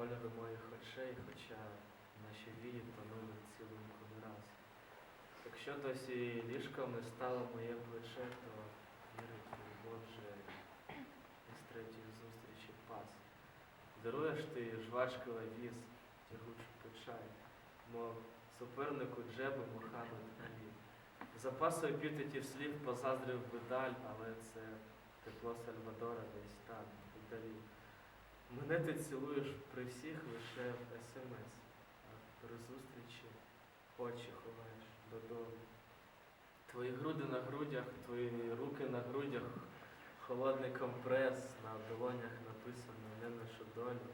кольору моїх очей, хоча наші вії тонули цілим раз. Якщо досі ліжком не стало моє плече, то вірить любов вже із третьої зустрічі пас. Даруєш ти жвачки лавіз, тягучу печаль, мов супернику джеби Мухаммед Алі. Запасу епітетів слів позаздрив видаль, але це тепло Сальвадора десь там, вдалі. Мене ти цілуєш при всіх лише в смс, а при зустрічі очі ховаєш додому. Твої груди на грудях, твої руки на грудях, холодний компрес, на долонях написано не нашу долю.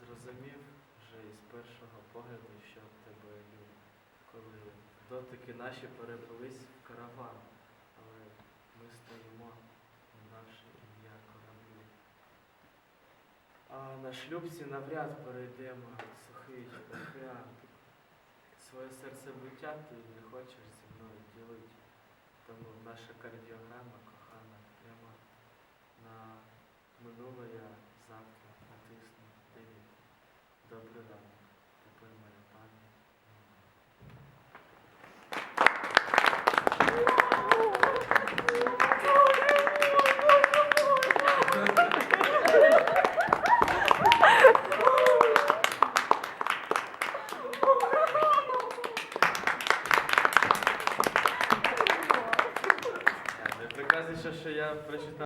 Зрозумів вже із першого погляду, що в тебе люблю, коли дотики наші переплились в караван, А на шлюбці навряд перейдемо сухий океан. Своє серцебуття ти не хочеш зі мною ділити. Тому наша кардіограма Teraz jeszcze się ja przeczytam.